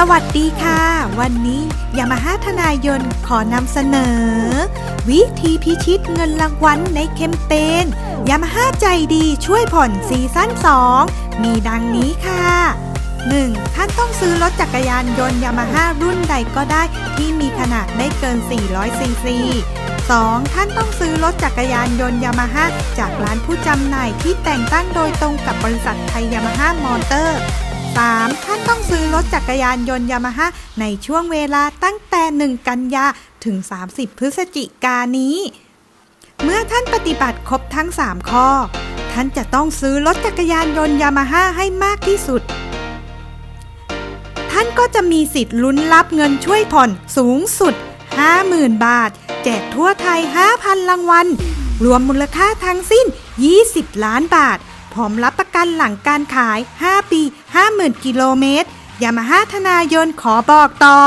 สวัสดีค่ะ วันนี้ยามาฮ่าทนายนขอนำเสนอ วิธีพิชิตเงินรางวัลในแคมเปญยามาฮ่าใจดีช่วยผ่อนซีซั่น 2 มีดังนี้ค่ะ 1. ท่านต้องซื้อรถจักรยานยนต์ยามาฮ่ารุ่นใดก็ได้ที่มีขนาดไม่เกิน 400 ซีซี 2. ท่านต้องซื้อรถจักรยานยนต์ยามาฮ่าจากร้านผู้จำหน่ายที่แต่งตั้งโดยตรงกับบริษัทไทยยามาฮ่ามอเตอร์ 3. ท่านต้องซื้อรถจักรยานยนต์ยามาฮ่าในช่วงเวลาตั้งแต่ 1 กันยาถึง 30 พฤศจิกานนี้ เมื่อท่านปฏิบัติครบทั้ง 3 ข้อ ท่านจะต้องซื้อรถจักรยานยนต์ยามาฮ่าให้มากที่สุด ท่านก็จะมีสิทธิ์ลุ้นรับเงินช่วยผ่อนสูงสุด 50,000 บาท แจกทั่วไทย 5,000 รางวัล รวมมูลค่าทั้งสิ้น 20 ล้านบาท พร้อมรับประกันหลังการขาย 5 ปี 50,000 กิโลเมตรยามาฮ่าธนายนขอบอกต่อ